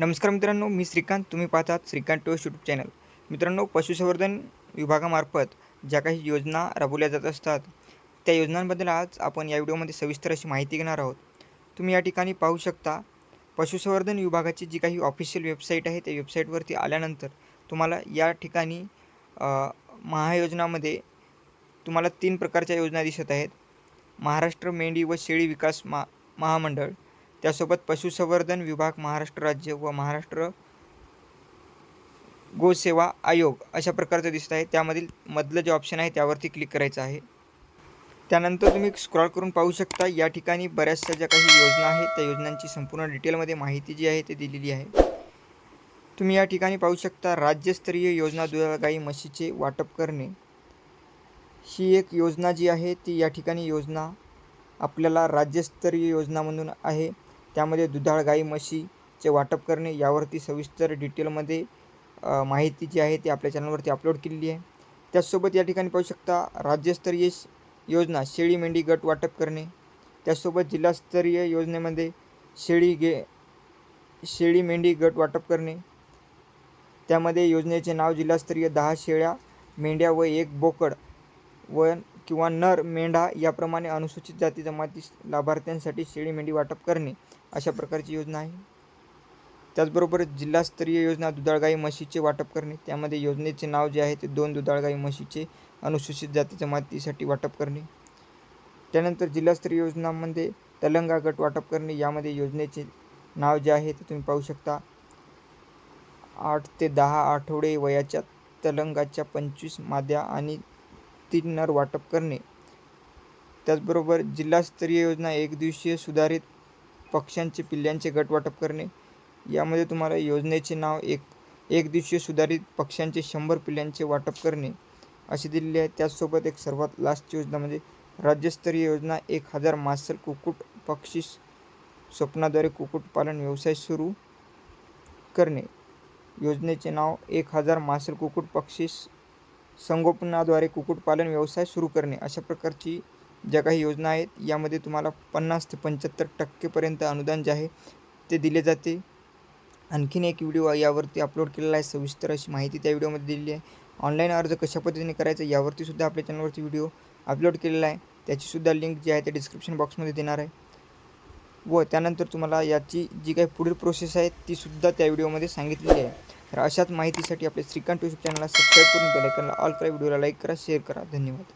नमस्कार मित्रांनो मी श्रीकांत. तुम्ही पाहतात श्रीकांत टोस यूट्यूब चॅनल मित्रांनो पशुसंवर्धन विभागामार्फत ज्या काही योजना राबवल्या जात असतात त्या योजनांबद्दल आज आपण या व्हिडिओमध्ये सविस्तर अशी माहिती घेणार आहोत. तुम्ही या ठिकाणी पाहू शकता पशुसंवर्धन विभागाची जी काही ऑफिशियल वेबसाईट आहे त्या वेबसाईटवरती आल्यानंतर तुम्हाला या ठिकाणी महायोजनामध्ये तुम्हाला तीन प्रकारच्या योजना दिसत आहेत. महाराष्ट्र मेंढी व शेळी विकास मा महामंडळ त्यासोबत पशुसंवर्धन विभाग महाराष्ट्र राज्य व महाराष्ट्र गोसेवा आयोग अशा प्रकारचं दिसत आहे. त्यामधील मधलं जे ऑप्शन आहे त्यावरती क्लिक करायचं आहे. त्यानंतर तुम्ही स्क्रॉल करून पाहू शकता या ठिकाणी बऱ्याचशा ज्या काही योजना आहेत त्या योजनांची संपूर्ण डिटेलमध्ये माहिती जी आहे ती दिलेली आहे. तुम्ही या ठिकाणी पाहू शकता राज्यस्तरीय योजना दुधाळ गाई म्हशीचे वाटप करणे. ही एक योजना जी आहे ती या ठिकाणी योजना आपल्याला राज्यस्तरीय योजना म्हणून आहे. त्यामध्ये दुधाळ गाई म्हशीचे वाटप करणे यावरती सविस्तर डिटेलमध्ये माहिती जी आहे ती आपल्या चॅनलवरती अपलोड केलेली आहे. त्याचसोबत या ठिकाणी पाहू शकता राज्यस्तरीय योजना शेळी मेंढी गट वाटप करणे. त्याचसोबत जिल्हास्तरीय योजनेमध्ये शेळी गे शेळी मेंढी गट वाटप करणे. त्यामध्ये योजनेचे नाव जिल्हास्तरीय दहा शेळ्या मेंढ्या व एक बोकड वन किंवा नर मेंढा याप्रमाणे अनुसूचित जाती जमाती लाभार्थ्यांसाठी शेळी मेंढी वाटप करणे अशा प्रकारची योजना आहे. त्याचबरोबर जिल्हास्तरीय योजना दुधाळ गाई म्हशीचे वाटप करणे त्यामध्ये योजनेचे नाव जे आहे ते दोन दुधाळ गाई म्हशीचे अनुसूचित जाती जमातीसाठी वाटप करणे. त्यानंतर जिल्हास्तरीय योजनांमध्ये तलंगा गट वाटप करणे यामध्ये योजनेचे नाव जे आहे ते तुम्ही पाहू शकता. आठ ते दहा आठवडे वयाच्या तलंगाच्या पंचवीस माद्या आणि तीन नर वाटप करणे. त्याचबरोबर जिल्हास्तरीय योजना एक दिवसीय सुधारित पक्ष्यांचे पिल्ल्यांचे गट वाटप करणे. यामध्ये तुम्हाला योजनेचे नाव एक एक दिवसीय सुधारित पक्ष्यांचे शंभर पिल्ल्यांचे वाटप करणे. असे दिलेले आहे. त्याचसोबत एक सर्वात लास्टची योजना म्हणजे राज्यस्तरीय योजना एक हजार मासल कुक्कुट पक्षी स्वप्नाद्वारे कुक्कुटपालन व्यवसाय सुरू करणे. योजनेचे नाव एक हजार मासल कुक्कुट पक्षी संगोपनाद्वारे कुक्कुटपालन व्यवसाय सुरू करणे अशा प्रकारची ज्या काही योजना आहेत यामध्ये तुम्हाला पन्नास ते पंच्याहत्तर टक्केपर्यंत अनुदान जे आहे ते दिले जाते. आणखीन एक व्हिडिओ यावरती अपलोड केलेला आहे सविस्तर अशी माहिती त्या व्हिडिओमध्ये दिलेली आहे. ऑनलाईन अर्ज कशा पद्धतीने करायचा यावरतीसुद्धा आपल्या चॅनलवरती व्हिडिओ अपलोड केलेला आहे. त्याचीसुद्धा लिंक जी आहे ते डिस्क्रिप्शन बॉक्समध्ये देणार आहे. व त्यानंतर तुम्हाला याची जी काही पुढील प्रोसेस आहे तीसुद्धा त्या व्हिडिओमध्ये सांगितलेली आहे. तर अशाच माहितीसाठी आपले श्रीकांत यूट्यूब चॅनलला सबस्क्राईब करून बेलायकनला ऑल करा व्हिडिओला लाईक करा शेअर करा. धन्यवाद.